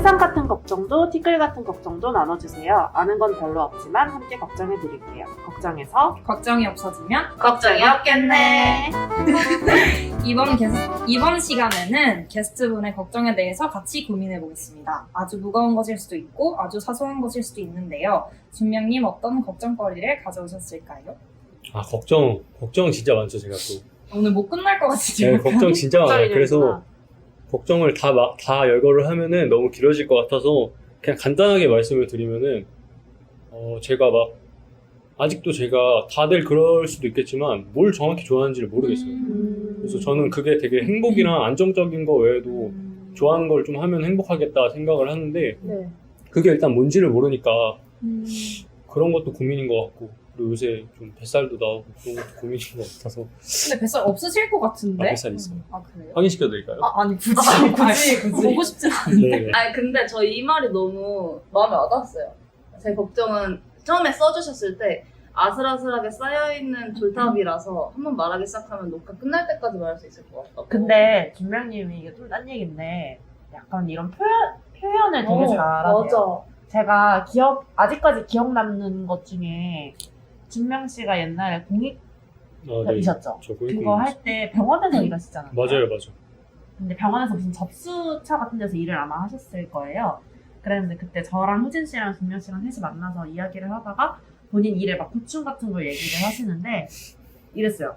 세상 같은 걱정도 티끌 같은 걱정도 나눠주세요. 아는 건 별로 없지만 함께 걱정해 드릴게요. 걱정해서 걱정이 없어지면 걱정이 없겠네. 이번 게스, 이번 시간에는 게스트분의 걱정에 대해서 같이 고민해 보겠습니다. 아주 무거운 것일 수도 있고 아주 사소한 것일 수도 있는데요. 준명님 어떤 걱정거리를 가져오셨을까요? 아 걱정 걱정 진짜 많죠 제가 또 오늘 못 끝날 것 같이 네, 지금. 걱정 진짜 많아요 그래서. 걱정을 다, 마- 다 열거를 하면은 너무 길어질 것 같아서 그냥 간단하게 말씀을 드리면은 어 제가 막 아직도 제가 다들 그럴 수도 있겠지만 뭘 정확히 좋아하는지를 모르겠어요 음. 그래서 저는 그게 되게 행복이랑 안정적인 거 외에도 음. 좋아하는 걸 좀 하면 행복하겠다 생각을 하는데 네. 그게 일단 뭔지를 모르니까 음. 그런 것도 고민인 것 같고 그리고 요새 좀 뱃살도 나오고 그런 것도 고민인 것 같아서 근데 뱃살 없으실 것 같은데? 아, 뱃살 있어요. 아 그래요? 확인시켜 드릴까요? 아, 아니 굳이 굳이 굳이 보고 싶진 않은데. 네. 아니 근데 저 이 말이 너무 마음에 와닿았어요. 제 걱정은 처음에 써주셨을 때 아슬아슬하게 쌓여있는 졸탑이라서 한번 말하기 시작하면 녹화 끝날 때까지 말할 수 있을 것 같다고. 근데 준명님이 이게 좀 딴 얘기인데 약간 이런 표현 표현을 되게 어, 잘하세요. 맞아. 제가 기억 아직까지 기억 남는 것 중에 준명 씨가 옛날에 공익이셨죠. 아, 네. 저 고객 그거 할 때 병원에서 일하시잖아요. 맞아요, 맞아요. 근데 병원에서 무슨 접수차 같은 데서 일을 아마 하셨을 거예요. 그랬는데 그때 저랑 효진 씨랑 준명 씨랑 셋이 만나서 이야기를 하다가 본인 일에 막 고충 같은 걸 얘기를 하시는데 이랬어요.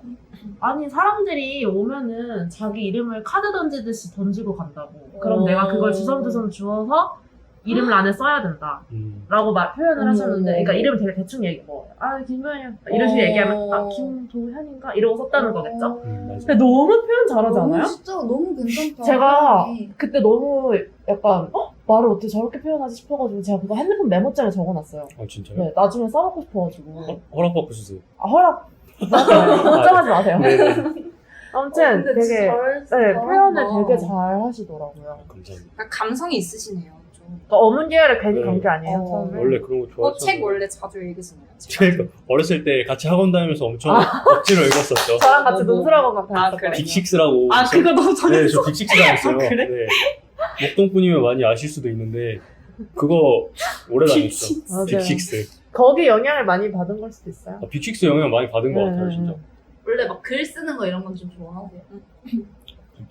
아니 사람들이 오면은 자기 이름을 카드 던지듯이 던지고 간다고. 그럼 오. 내가 그걸 주섬주섬 주워서 이름을 안에 써야 된다. 음. 라고 말, 표현을 음. 하셨는데, 그러니까 이름을 되게 대충 얘기, 뭐, 아, 김도현이, 이런 식으로 어. 얘기하면, 아, 김도현인가? 이러고 썼다는 거겠죠? 음. 근데 너무 표현 잘하지 않아요? 너무 진짜 너무 괜찮다. 제가 사람이. 그때 너무 약간 어? 말을 어떻게 저렇게 표현하지 싶어가지고 제가 그거 핸드폰 메모장에 적어놨어요. 아, 진짜요? 네, 나중에 써먹고 싶어가지고 허, 허락받고 쓰세요. 아 허락. 걱정하지 마세요. 네. 아무튼 어, 되게 잘 네. 표현을 되게 잘 하시더라고요. 아, 감사합니다. 감성이 있으시네요. 좀. 그러니까 어문 계열을 괜히 네. 간게 아니에요. 어, 처음에. 원래 그런 거 어, 좋아해서. 책 원래 자주 읽으시나요? 제가 어렸을 때 같이 학원 다니면서 엄청 억지로 읽었었죠. 저랑 같이 뭐, 뭐. 논술학원 아, 같아 그래? 빅식스라고. 아 그거 너무 네, 잘했어. 저 빅식스 다녔어요. 아, 그래? 네. 목동분이면 많이 아실 수도 있는데, 그거 오래 다녔죠. 맞아요. 빅식스. 거기 영향을 많이 받은 걸 수도 있어요. 아, 빅식스 영향 많이 받은 것 네, 같아요, 네, 진짜. 네. 원래 막 글 쓰는 거 이런 건 좀 좋아하세요?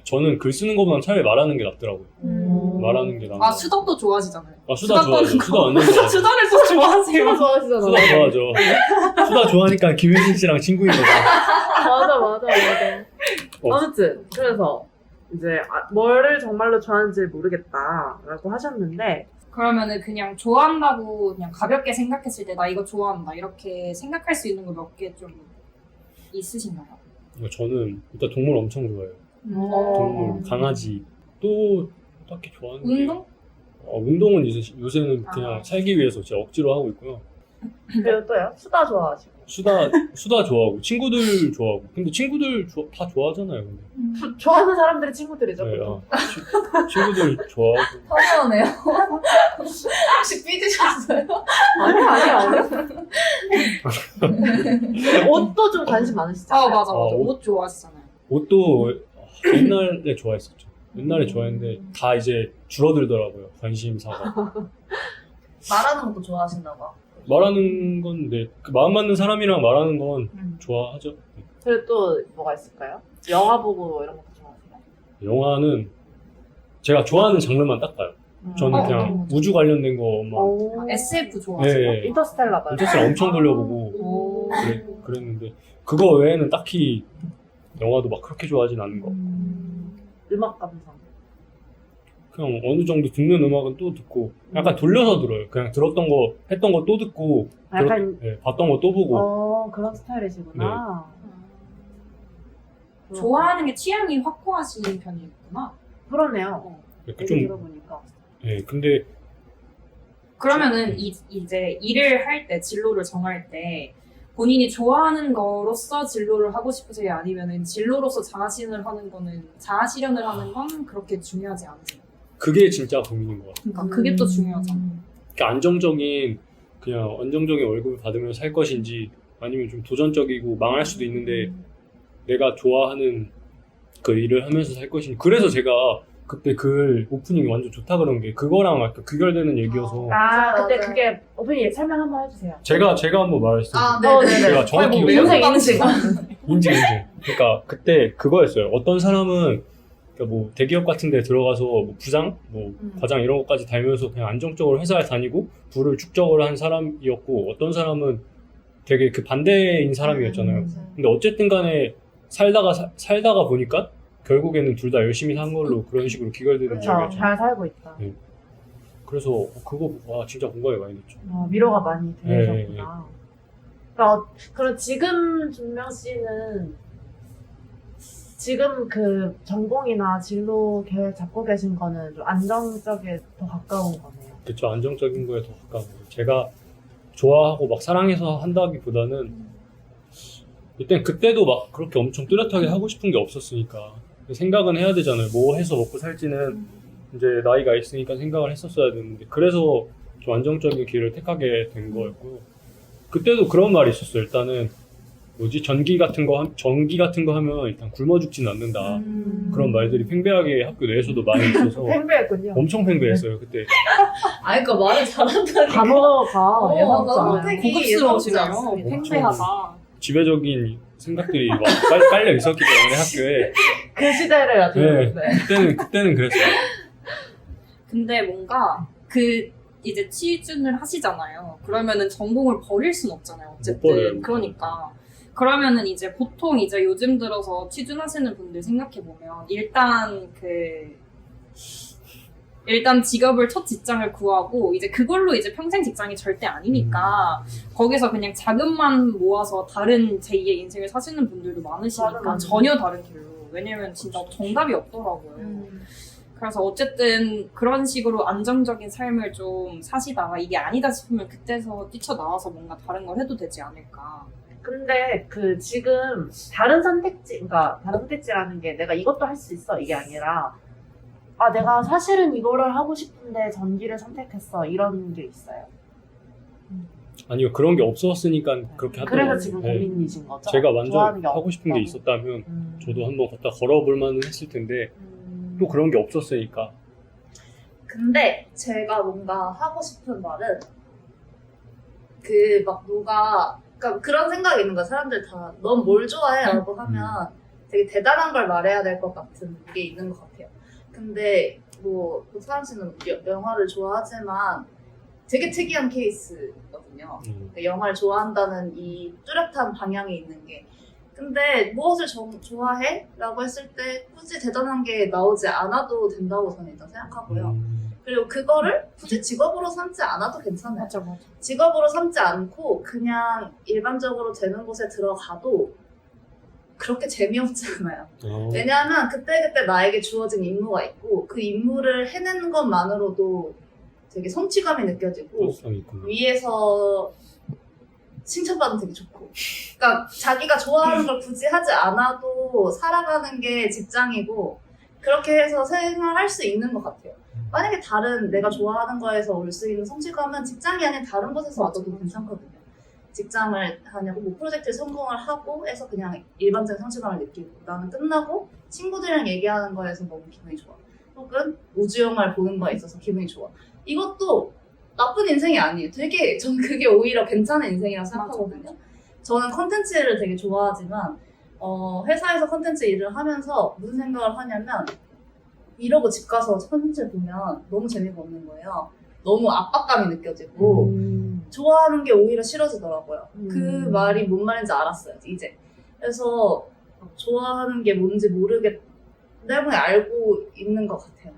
저는 글 쓰는 것보단 차라리 말하는 게 낫더라고요. 음. 말하는 게 나은 아것 수덕도 좋아하시잖아요. 아, 수다 좋아하죠. 떠는 수다 거. 완전 좋아하죠. 수다를 또 좋아하세요. 수다 좋아하시잖아. 수다 좋아하죠. 수다 좋아하니까 김효진 씨랑 친구인 거죠. 맞아, 맞아, 맞아. 어. 아무튼, 그래서, 이제, 아, 뭐를 정말로 좋아하는지 모르겠다라고 하셨는데, 그러면은 그냥 좋아한다고 그냥 가볍게 생각했을 때 나 이거 좋아한다 이렇게 생각할 수 있는 거 몇 개 좀 있으신가요? 저는 일단 동물 엄청 좋아해요. 어. 동물, 강아지. 또 딱히 좋아하는 게 운동? 어, 운동은 요새, 요새는 그냥 아. 살기 위해서 제가 억지로 하고 있고요. 그리고 또요? 수다 좋아하시고. 수다 수다 좋아하고 친구들 좋아하고. 근데 친구들 조- 다 좋아하잖아요. 근데. 좋아하는 사람들이 친구들이죠. 네, 보통. 아, 치- 친구들 좋아하고. 서운하네요. 혹시 삐지셨어요? 아니요, 아니요, 아니요. 옷도 좀 관심 많으시죠? 아 맞아 맞아 어, 옷. 옷 좋아하시잖아요. 옷도 옛날에 좋아했었죠. 옛날에 좋아했는데 다 이제 줄어들더라고요. 관심사가. 말하는 것도 좋아하신나 봐. 말하는 건 네, 그 마음 맞는 사람이랑 말하는 건 음. 좋아하죠. 그리고 또 뭐가 있을까요? 영화 보고 이런 것도 좋아하세요? 영화는 제가 좋아하는 장르만 딱 봐요. 저는 어, 그냥 어떤 거죠? 우주 관련된 것만. 오. 아, SF 좋아하세요? 네. 인터스텔라 봐요. 인터스텔라 엄청 돌려보고 오. 그래, 그랬는데 그거 외에는 딱히 영화도 막 그렇게 좋아하진 않는 거. 음, 음악 감상. 그냥 어느 정도 듣는 음악은 또 듣고 약간 돌려서 들어요. 그냥 들었던 거 했던 거 또 듣고 아, 약간 들었- 네, 봤던 거 또 보고 어 그런 스타일이시구나. 음. 좋아하는 게 취향이 확고하신 편이구나. 그러네요. 약간 얘기 좀 들어보니까. 예, 근데 그러면은 이, 이제 일을 할 때 진로를 정할 때 본인이 좋아하는 거로서 진로를 하고 싶으세요? 아니면은 진로로서 자아실현을 하는 거는 자아실현을 하는 건 그렇게 중요하지 않으세요? 그게 진짜 고민인 것 같아요. 그러니까 그게 또 중요하죠. 그러니까 안정적인 그냥 안정적인 월급을 받으면서 살 것인지 아니면 좀 도전적이고 망할 수도 있는데 내가 좋아하는 그 일을 하면서 살 것인지 그래서 제가 그때 글 오프닝이 완전 좋다 그런 게 그거랑 약간 귀결되는 얘기여서 아, 그때 맞아요. 그게 오픈이 설명 한번 해주세요. 제가 제가 한번 말했어요. 아, 어, 네네. 제가 정확히 뭐 기억나요. 매운 인생, 인생. 인증 인증. 그러니까 그때 그거였어요. 어떤 사람은 그러니까 뭐 대기업 같은 데 들어가서 뭐 부장, 뭐 음. 과장 이런 것까지 달면서 그냥 안정적으로 회사에 다니고 부를 축적을 한 사람이었고 어떤 사람은 되게 그 반대인 사람이었잖아요. 음. 근데 어쨌든 간에 살다가 사- 살다가 보니까 결국에는 둘 다 열심히 산 걸로 그런 식으로 귀결되는 그렇죠. 그쵸, 이야기였죠. 잘 살고 있다. 네. 그래서 그거 와 진짜 공감이 많이 됐죠. 어, 위로가 많이 네, 되셨구나. 그러니까 어, 그럼 지금 준명 씨는 지금 그 전공이나 진로 계획 잡고 계신 거는 좀 안정적에 더 가까운 거네요. 그쵸 안정적인 거에 더 가까운 거예요. 제가 좋아하고 막 사랑해서 한다기보다는 일단 그때도 막 그렇게 엄청 뚜렷하게 하고 싶은 게 없었으니까 생각은 해야 되잖아요. 뭐 해서 먹고 살지는 이제 나이가 있으니까 생각을 했었어야 되는데 그래서 좀 안정적인 길을 택하게 된 거였고요. 그때도 그런 말이 있었어요. 일단은 뭐지 전기 같은 거 함- 전기 같은 거 하면 일단 굶어 죽진 않는다. 음. 그런 말들이 팽배하게 학교 내에서도 많이 있어서 팽배했군요. 엄청 팽배했어요 그때. 아니, 그니까 말을 잘한다니까. 단어가 어, 예상치 너무 않아요. 되게. 예상치 않습니다. 팽배하다. 지배적인 생각들이 막 깔- 깔려 있었기 때문에 학교에 그 시대를 아주 네. 네. 그때는 그때는 그랬어요. 근데 뭔가 그 이제 취준을 하시잖아요. 그러면은 전공을 버릴 순 없잖아요. 못 어쨌든 버려요. 그러니까 그러면은 이제 보통 이제 요즘 들어서 취준하시는 분들 생각해 보면 일단 그 일단 직업을 첫 직장을 구하고 이제 그걸로 이제 평생 직장이 절대 아니니까 거기서 그냥 자금만 모아서 다른 제2의 인생을 사시는 분들도 많으시니까. 전혀 다른 길로 왜냐면 진짜 정답이 없더라고요. 음. 그래서 어쨌든 그런 식으로 안정적인 삶을 좀 사시다가 이게 아니다 싶으면 그때서 뛰쳐나와서 뭔가 다른 걸 해도 되지 않을까. 근데 그 지금 다른 선택지, 그러니까 다른 선택지라는 게 내가 이것도 할 수 있어 이게 아니라 아 내가 사실은 이거를 하고 싶은데 전기를 선택했어 이런 게 있어요. 아니요 그런 게 없었으니까 그렇게 그래서 하더라고요. 지금 네. 고민이신 거죠? 제가 좋아하는 완전 게 하고 싶은 게 없다고. 있었다면 음. 저도 한번 갖다 걸어볼 만은 했을 텐데 음. 또 그런 게 없었으니까 근데 제가 뭔가 하고 싶은 말은 그 막 누가 그러니까 그런 생각이 있는 거야 사람들 다 넌 뭘 좋아해라고 하면 되게 대단한 걸 말해야 될 것 같은 게 있는 것 같아요. 근데 뭐 도사람 씨는 여- 영화를 좋아하지만 되게 특이한 케이스거든요. 음. 그 영화를 좋아한다는 이 뚜렷한 방향이 있는 게. 근데 무엇을 정- 좋아해? 라고 했을 때 굳이 대단한 게 나오지 않아도 된다고 저는 일단 생각하고요. 음. 그리고 그거를 굳이 직업으로 삼지 않아도 괜찮아요. 맞아, 맞아. 직업으로 삼지 않고 그냥 일반적으로 되는 곳에 들어가도 그렇게 재미없지 않아요. 어. 왜냐하면 그때그때 나에게 주어진 임무가 있고 그 임무를 해내는 것만으로도 되게 성취감이 느껴지고 있구나. 위에서 칭찬받으면 되게 좋고. 그러니까 자기가 좋아하는 걸 굳이 하지 않아도 살아가는 게 직장이고 그렇게 해서 생활할 수 있는 것 같아요. 만약에 다른 내가 좋아하는 거에서 올 수 있는 성취감은 직장이 아닌 다른 곳에서 와도 괜찮거든요. 직장을 다니고 뭐 프로젝트에 성공을 하고 해서 그냥 일반적인 성취감을 느끼고 나는 끝나고 친구들이랑 얘기하는 거에서 너무 기분이 좋아. 혹은 우주 영화를 보는 거에 있어서 기분이 좋아. 이것도 나쁜 인생이 아니에요. 되게 전 그게 오히려 괜찮은 인생이라고 생각하거든요. 저는 컨텐츠를 되게 좋아하지만 어, 회사에서 컨텐츠 일을 하면서 무슨 생각을 하냐면 이러고 집 가서 컨텐츠를 보면 너무 재미가 없는 거예요. 너무 압박감이 느껴지고 음. 좋아하는 게 오히려 싫어지더라고요. 음. 그 말이 뭔 말인지 알았어요, 이제. 그래서 좋아하는 게 뭔지 모르겠, 때문에 알고 있는 것 같아요.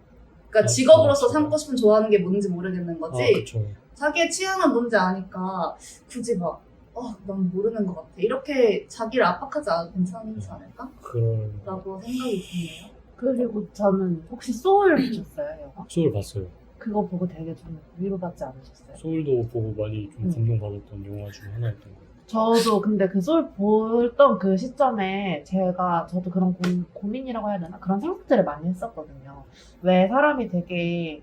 그러니까 아, 직업으로서 그렇죠. 삼고 싶은 좋아하는 게 뭔지 모르겠는 아 거지. 그쵸. 자기의 취향은 뭔지 아니까 굳이 막, 어, 난 모르는 것 같아. 이렇게 자기를 압박하지 않아도 괜찮지 않을까? 그런 라고 생각이 드네요. 그리고 저는 혹시 소울 보셨어요? 영화? 소울 봤어요. 그거 보고 되게 좀 위로받지 않으셨어요? 소울도 보고 많이 좀 음. 감동받았던 영화 중 하나였던 것 같아요. 저도 근데 그 소울 보던 그 시점에 제가 저도 그런 고, 고민이라고 해야 되나 그런 생각들을 많이 했었거든요. 왜 사람이 되게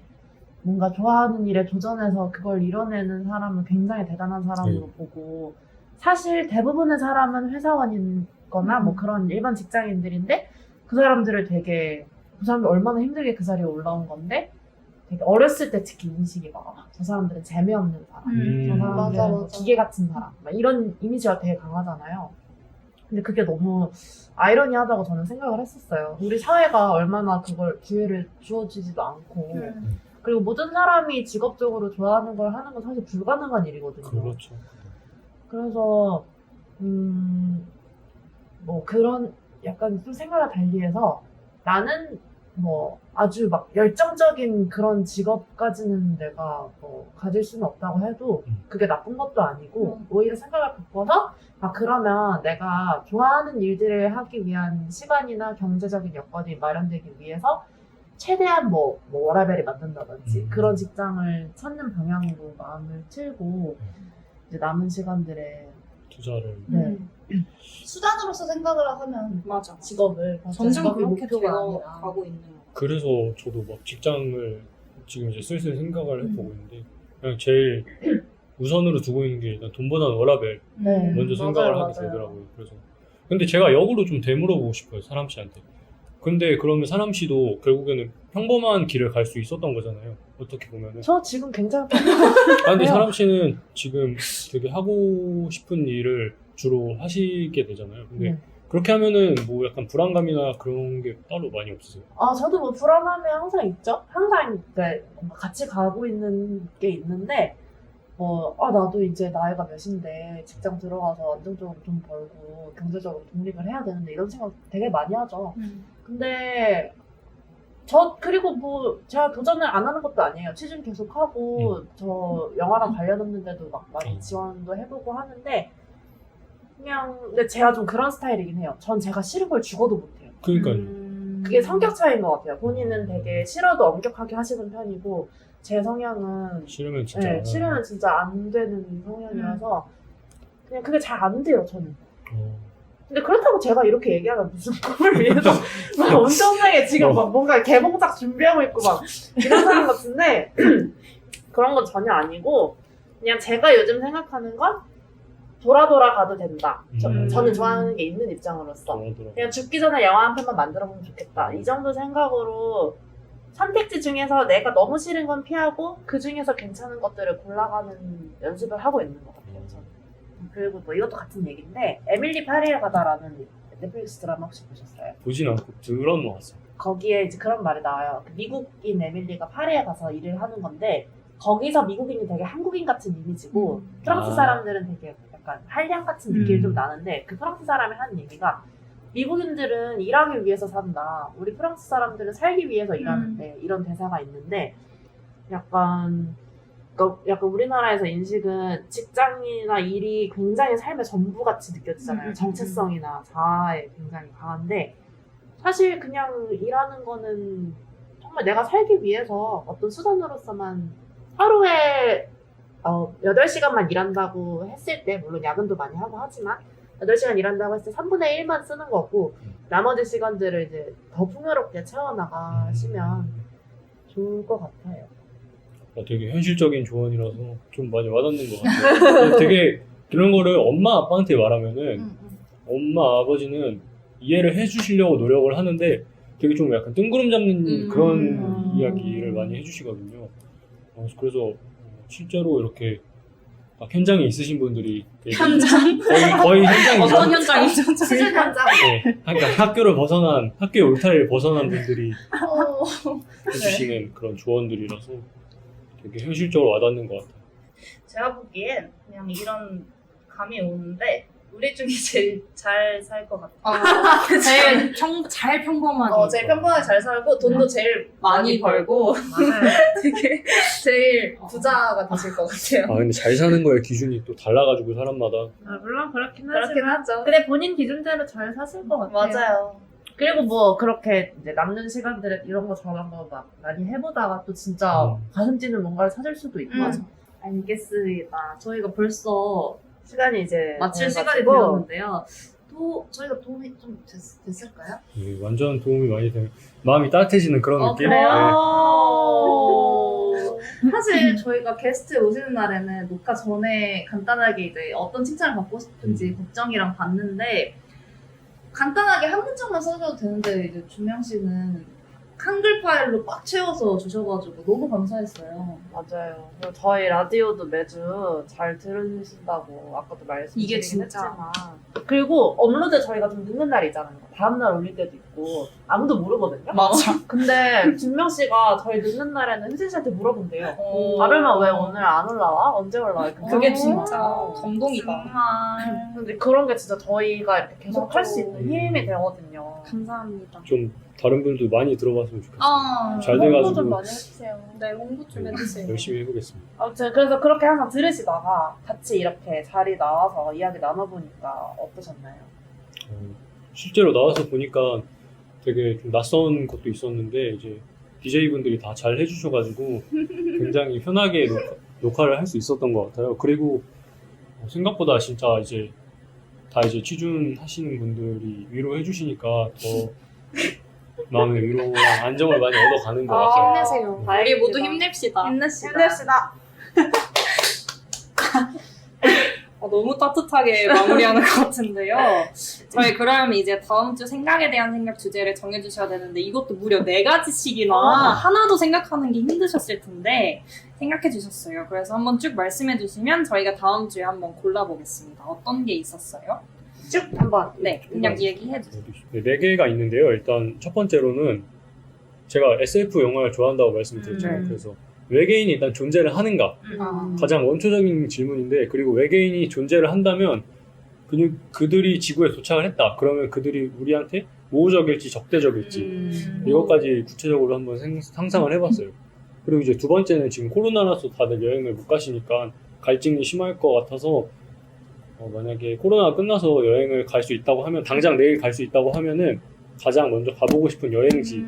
뭔가 좋아하는 일에 도전해서 그걸 이뤄내는 사람은 굉장히 대단한 사람으로 네. 보고 사실 대부분의 사람은 회사원이거나 뭐 음. 그런 일반 직장인들인데 그 사람들을 되게 그 사람이 얼마나 힘들게 그 자리에 올라온 건데 되게 어렸을 때 특히 인식이 막 저 사람들은 재미없는 사람 음. 저 사람들은 맞아, 뭐 맞아. 기계 같은 사람 막 이런 이미지가 되게 강하잖아요. 근데 그게 너무 아이러니하다고 저는 생각을 했었어요. 우리 사회가 얼마나 그걸 기회를 주어지지도 않고 음. 그리고 모든 사람이 직업적으로 좋아하는 걸 하는 건 사실 불가능한 일이거든요. 그렇죠. 그래서 음, 뭐 그런 약간 좀 생각을 달리해서 나는 뭐 아주 막 열정적인 그런 직업까지는 내가 뭐 가질 수는 없다고 해도 음. 그게 나쁜 것도 아니고 음. 오히려 생각을 바꿔서 아 그러면 내가 좋아하는 일들을 하기 위한 시간이나 경제적인 여건이 마련되기 위해서 최대한 뭐, 뭐 워라벨이 만든다든지 음. 그런 직장을 찾는 방향으로 마음을 틀고 이제 남은 시간들에 투자를 네. 음. 수단으로서 생각을 하면 맞아. 직업을 점점 직업이 그렇게 목표가 되어 아니라. 가고 있는 것 같아. 그래서 저도 막 직장을 지금 이제 슬슬 생각을 해보고 음. 있는데 그냥 제일 우선으로 두고 있는 게 일단 돈보다는 워라벨 네. 먼저 음, 생각을 맞아요, 하게 맞아요. 되더라고요. 그래서 근데 제가 역으로 좀 되물어보고 싶어요 사람 씨한테. 근데 그러면 사람 씨도 결국에는 평범한 길을 갈 수 있었던 거잖아요. 어떻게 보면은. 저 지금 굉장히 아 근데? 사람 씨는 지금 되게 하고 싶은 일을 주로 하시게 되잖아요. 근데 네. 그렇게 하면은 뭐 약간 불안감이나 그런 게 따로 많이 없으세요? 아 저도 뭐 불안함이 항상 있죠. 항상 뭔가 같이 가고 있는 게 있는데 뭐아 나도 이제 나이가 몇인데 직장 들어가서 안정적으로 돈 벌고 경제적으로 독립을 해야 되는데 이런 생각 되게 많이 하죠. 근데 저 그리고 뭐 제가 도전을 안 하는 것도 아니에요. 취준 계속 하고 저 영화랑 관련 없는데도 막 많이 음. 지원도 해보고 하는데 그냥 근데 제가 좀 그런 스타일이긴 해요. 전 제가 싫은 걸 죽어도 못해요. 그러니까요. 음. 그게 성격 차이인 것 같아요. 본인은 되게 싫어도 엄격하게 하시는 편이고 제 성향은 싫으면 진짜 안 네, 싫으면 진짜 안 되는 성향이라서 그냥 그게 잘 안 돼요. 저는. 어. 근데 그렇다고 제가 이렇게 얘기하면 무슨 꿈을 위해서 막 엄청나게 지금 막 뭔가 개봉작 준비하고 있고 막 이런 사람 같은데 그런 건 전혀 아니고 그냥 제가 요즘 생각하는 건 돌아 돌아 가도 된다. 저, 음. 저는 좋아하는 게 있는 입장으로서 좋아하더라고요. 그냥 죽기 전에 영화 한 편만 만들어 보면 좋겠다. 이 정도 생각으로 선택지 중에서 내가 너무 싫은 건 피하고 그 중에서 괜찮은 것들을 골라가는 연습을 하고 있는 것 같아요. 저는. 그리고 뭐 이것도 같은 얘기인데 에밀리 파리에 가다라는 넷플릭스 드라마 혹시 보셨어요? 보진 않고 들어놓았어요. 거기에 이제 그런 말이 나와요. 그 미국인 에밀리가 파리에 가서 일을 하는 건데 거기서 미국인이 되게 한국인 같은 이미지고 프랑스 아. 사람들은 되게 약간 한량 같은 느낌이 음. 좀 나는데 그 프랑스 사람이 하는 얘기가 미국인들은 일하기 위해서 산다. 우리 프랑스 사람들은 살기 위해서 일하는데 이런 대사가 있는데 약간 그러니까 약간 우리나라에서 인식은 직장이나 일이 굉장히 삶의 전부 같이 느껴지잖아요. 음. 정체성이나 자아에 굉장히 강한데 사실 그냥 일하는 거는 정말 내가 살기 위해서 어떤 수단으로서만 하루에 어, 8시간만 일한다고 했을 때, 물론 야근도 많이 하고 하지만, 8시간 일한다고 했을 때 3분의 1만 쓰는 거고, 나머지 시간들을 이제 더 풍요롭게 채워나가시면 좋을 것 같아요. 어, 되게 현실적인 조언이라서 좀 많이 와닿는 것 같아요. 되게 이런 거를 엄마 아빠한테 말하면은 음, 음. 엄마 아버지는 이해를 해주시려고 노력을 하는데 되게 좀 약간 뜬구름 잡는 음. 그런 음. 이야기를 많이 해주시거든요. 어, 그래서 어, 실제로 이렇게 막 현장에 있으신 분들이 현장? 거의, 거의 현장이죠. 어떤 현장이죠? 수준 현장. 네, 그러니까 학교를 벗어난 학교의 울타리를 벗어난 분들이 어. 해주시는 그런 조언들이라서 되게 현실적으로 와닿는 것 같아요. 제가 보기엔 그냥 이런 감이 오는데 우리 중에 제일 잘 살 것 같아요. 어, 제일 평, 잘 평범하게. 어, 제일 평범하게 잘 살고 돈도 제일 많이 벌고. 되게 제일 어. 부자가 되실 것 같아요. 아 근데 잘 사는 거의 기준이 또 달라가지고 사람마다 아, 물론 그렇긴 그렇긴 하죠. 근데 본인 기준대로 잘 사실 것 같아요. 맞아요. 그리고 뭐 그렇게 이제 남는 시간들에 이런 거 저런 거 막 많이 해보다가 또 진짜 음. 가슴 찌는 뭔가를 찾을 수도 있고. 음. 알겠습니다. 저희가 벌써 시간이 이제 마칠 시간이 돼가지고 되었는데요. 또 저희가 도움이 좀 됐, 됐을까요? 예, 완전 도움이 많이 되는 마음이 따뜻해지는 그런 어, 느낌. 그래요? 네. 오. 사실 저희가 게스트 오시는 날에는 녹화 전에 간단하게 이제 어떤 칭찬을 받고 싶은지 걱정이랑 봤는데 간단하게 한 문장만 써줘도 되는데 이제 준명 씨는 한글 파일로 꽉 채워서 주셔가지고 너무 감사했어요. 맞아요. 그리고 저희 라디오도 매주 잘 들으신다고 아까도 말씀드리긴 이게 진짜. 했지만 그리고 업로드 저희가 좀 늦는 날이 있잖아요. 다음 날 올릴 때도 있고 아무도 모르거든요. 맞아. 근데 준명 씨가 저희 늦는 날에는 혜진 씨한테 물어본대요. 어. 다르면 왜 오늘 안 올라와? 언제 올라와? 그게. 진짜 감동이다. 정말. 근데 그런 게 진짜 저희가 이렇게 계속. 할 수 있는 힘이 되거든요. 감사합니다. 좀 다른 분들 많이 들어봤으면 좋겠어요. 아, 잘 홍보 돼가지고. 좀 많이 해주세요. 네, 홍보 좀 해주세요. 열심히 해보겠습니다. 아무튼 그래서 그렇게 항상 들으시다가 같이 이렇게 자리 나와서 이야기 나눠보니까 어떠셨나요? 어, 실제로 나와서 보니까 되게 좀 낯선 것도 있었는데 이제 DJ분들이 다 잘 해주셔가지고 굉장히 편하게 녹화, 녹화를 할 수 있었던 것 같아요. 그리고 어, 생각보다 진짜 이제 다 이제 취준하시는 분들이 위로해 주시니까 더 마음의 위로랑 안정을 많이 얻어가는 것 같아요. 힘내세요. 우리 다행입니다. 모두 힘냅시다. 힘내시다. 힘냅시다. 어, 너무 따뜻하게 마무리하는 것 같은데요. 저희 그럼 이제 다음 주 생각에 대한 생각 주제를 정해주셔야 되는데 이것도 무려 네 가지씩이나 아. 하나도 생각하는 게 힘드셨을 텐데 생각해 주셨어요. 그래서 한번 쭉 말씀해 주시면 저희가 다음 주에 한번 골라보겠습니다. 어떤 게 있었어요? 쭉 한번. 네, 그냥 얘기해 주세요. 네, 네 개가 있는데요. 일단 첫 번째로는 제가 SF 영화를 좋아한다고 말씀드렸잖아요. 음. 그래서 외계인이 일단 존재를 하는가 아, 가장 원초적인 질문인데 그리고 외계인이 존재를 한다면 그, 그들이 지구에 도착을 했다. 그러면 그들이 우리한테 우호적일지 적대적일지 음. 이것까지 구체적으로 한번 생- 상상을 해봤어요. 그리고 이제 두 번째는 지금 코로나라서 다들 여행을 못 가시니까 갈증이 심할 것 같아서 어, 만약에 코로나가 끝나서 여행을 갈 수 있다고 하면 당장 내일 갈 수 있다고 하면은 가장 먼저 가보고 싶은 여행지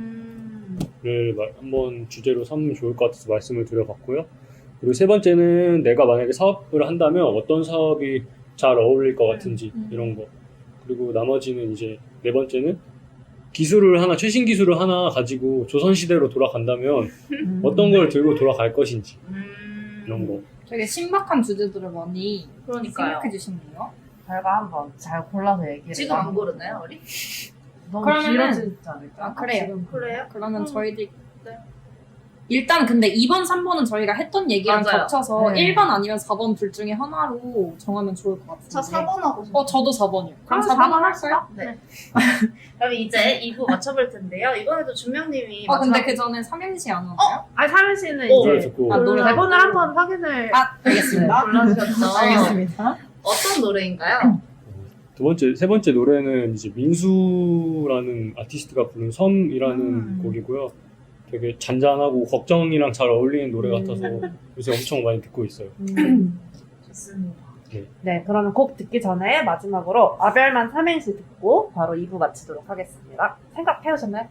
를 음. 마- 한번 주제로 삼으면 좋을 것 같아서 말씀을 드려봤고요. 그리고 세 번째는 내가 만약에 사업을 한다면 어떤 사업이 잘 어울릴 것 같은지 음. 이런 거. 그리고 나머지는 이제 네 번째는 기술을 하나 최신 기술을 하나 가지고 조선 시대로 돌아간다면 음. 어떤 걸 들고 돌아갈 것인지 음, 이런 거. 되게 신박한 주제들을 많이 그러니까요. 생각해 주시네요. 저희가 한번 잘 골라서 얘기를 지금 안. 고르나요, 우리? 너무 그러면은- 길어지지 않을까? 아, 그래요. 지금 그래요? 그러면 음, 저희들 네. 일단 근데 2번, 3번은 저희가 했던 얘기랑 맞아요. 겹쳐서 네. 1번 아니면 4번 둘 중에 하나로 정하면 좋을 것 같은데 저 4번 하고 싶어요. 어 저도 4번이요 그럼 그럼 4번 4번 할까요? 네. 그럼 이제 2부 맞춰볼 텐데요. 이번에도 준명님이 어 근데 그 전에 삼행시 안 하나요? 아니 사면 씨는 어. 노래 이제 듣고 아, 노래 대본을 한번 확인을 아 알겠습니다 골라주셨죠. 알겠습니다 어떤 노래인가요? 두 번째 세 번째 노래는 이제 민수라는 아티스트가 부른 섬이라는 음. 곡이고요. 되게 잔잔하고 걱정이랑 잘 어울리는 노래 같아서 요새 엄청 많이 듣고 있어요. 음. 좋습니다. 네, 그러면 곡 듣기 전에 마지막으로 아별만 삼행시 듣고 바로 2부 마치도록 하겠습니다. 생각해 오셨나요?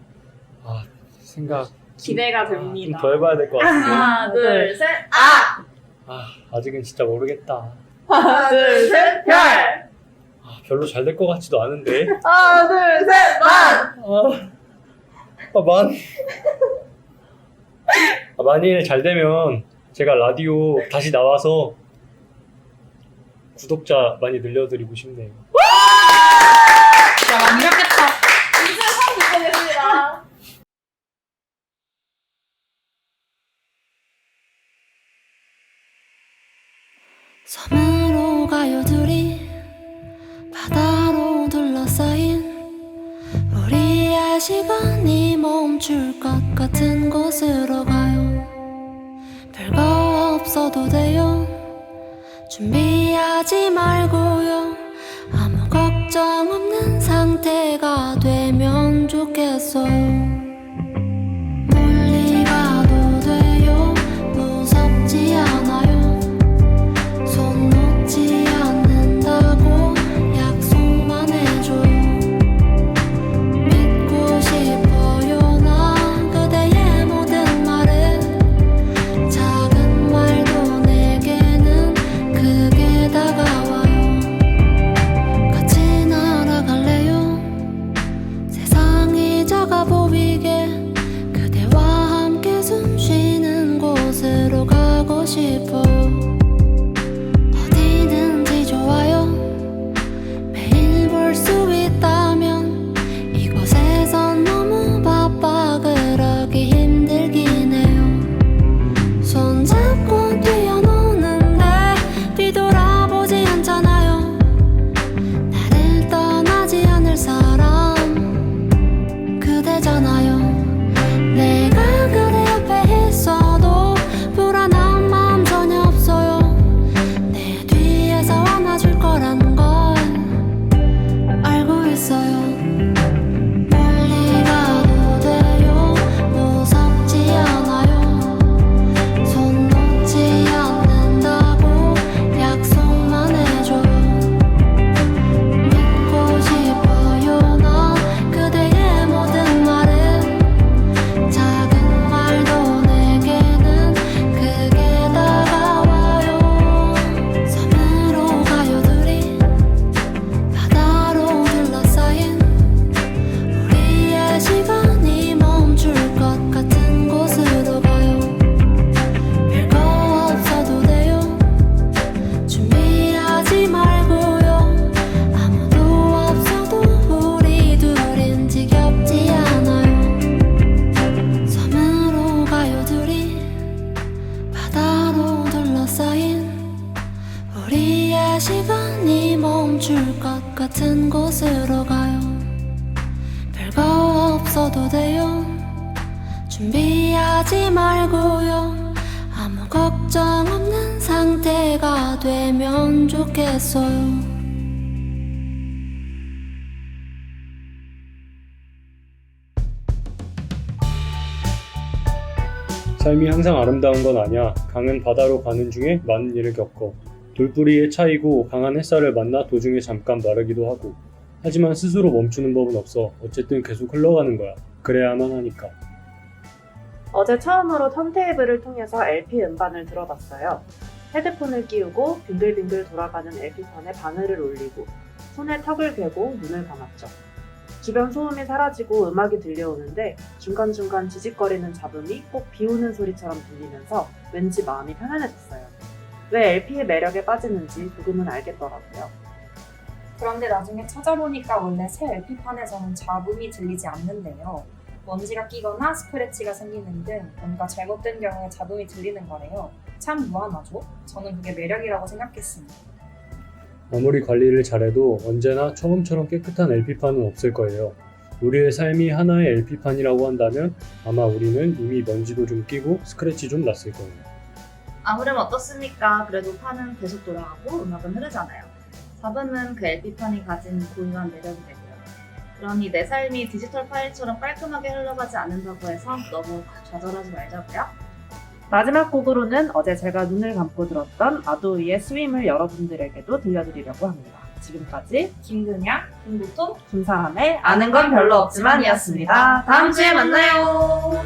아 생각 기대가 좀 됩니다 더 해봐야 될 것 같은데 하나, 둘, 둘, 셋, 아! 아 아직은 진짜 모르겠다. 하나, 둘, 셋, 별! 아, 별로 잘 될 것 같지도 않은데. 하나, 둘, 셋, 만! 아, 아, 만. 아, 만일 잘 되면 제가 라디오 다시 나와서 구독자 많이 늘려드리고 싶네요. 야 완벽했다 이제 처음 듣고 계십니다. 섬으로 가요 둘이 시간이 멈출 것 같은 곳으로 가요. 별거 없어도 돼요. 준비하지 말고요. 아무 걱정 없는 상태가 되면 좋겠어요 멈출 것 같은 곳으로 가요 별거 없어도 돼요 준비하지 말고요 아무 걱정 없는 상태가 되면 좋겠어요 삶이 항상 아름다운 건 아니야. 강은 바다로 가는 중에 많은 일을 겪어. 돌뿌리에 차이고 강한 햇살을 만나 도중에 잠깐 마르기도 하고. 하지만 스스로 멈추는 법은 없어. 어쨌든 계속 흘러가는 거야. 그래야만 하니까. 어제 처음으로 턴테이블을 통해서 LP 음반을 들어봤어요. 헤드폰을 끼우고 빙글빙글 돌아가는 LP판에 바늘을 올리고 손에 턱을 괴고 눈을 감았죠. 주변 소음이 사라지고 음악이 들려오는데 중간중간 지직거리는 잡음이 꼭 비오는 소리처럼 들리면서 왠지 마음이 편안해졌어요. 왜 LP의 매력에 빠지는지 조금은 알겠더라고요. 그런데 나중에 찾아보니까 원래 새 LP판에서는 잡음이 들리지 않는데요. 먼지가 끼거나 스크래치가 생기는 등 뭔가 잘못된 경우에 잡음이 들리는 거래요. 참 무한하죠? 저는 그게 매력이라고 생각했습니다. 아무리 관리를 잘해도 언제나 처음처럼 깨끗한 LP판은 없을 거예요. 우리의 삶이 하나의 LP판이라고 한다면 아마 우리는 이미 먼지도 좀 끼고 스크래치 좀 났을 거예요. 아무렴 어떻습니까? 그래도 판은 계속 돌아가고 음악은 흐르잖아요. 잡음은 그 LP판이 가진 고유한 매력이 되고요. 그러니 내 삶이 디지털 파일처럼 깔끔하게 흘러가지 않는다고 해서 너무 좌절하지 말자고요. 마지막 곡으로는 어제 제가 눈을 감고 들었던 아도이의 스윙을 여러분들에게도 들려드리려고 합니다. 지금까지 김근양, 김보통, 김사람의 아는 건 별로 없지만이었습니다. 다음 주에 만나요.